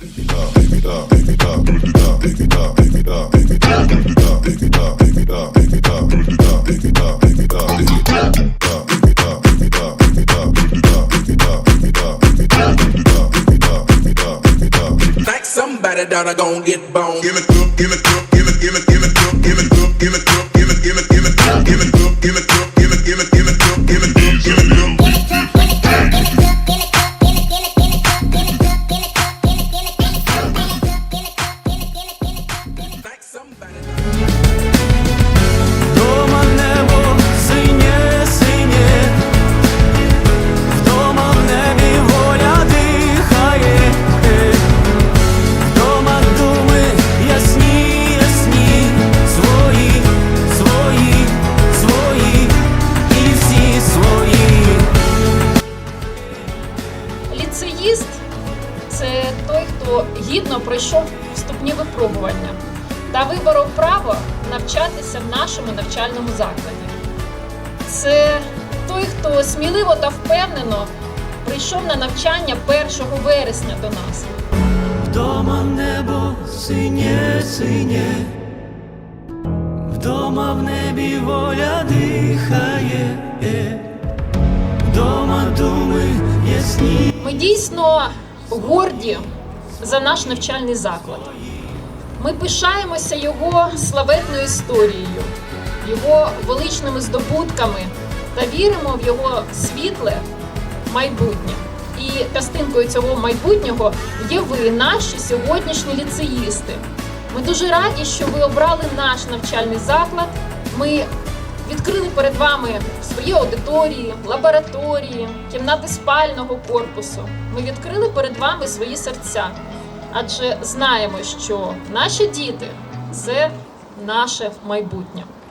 Like somebody that gon' get bone. Give it up, give it up, give it, give it, give it Ліцеїст це той, хто гідно пройшов вступні випробування та виборов право навчатися в нашому навчальному закладі. Це той, хто сміливо та впевнено прийшов на навчання 1 вересня до нас. Вдома небо синє, синє, вдома в небі воля дихає, Ми дійсно горді за наш навчальний заклад. Ми пишаємося його славетною історією, його величними здобутками та віримо в його світле майбутнє. І частинкою цього майбутнього є ви, наші сьогоднішні ліцеїсти. Ми дуже раді, що ви обрали наш навчальний заклад. Ми відкрили перед вами свої аудиторії, лабораторії, кімнати спального корпусу. Ми відкрили перед вами свої серця, адже знаємо, що наші діти це наше майбутнє.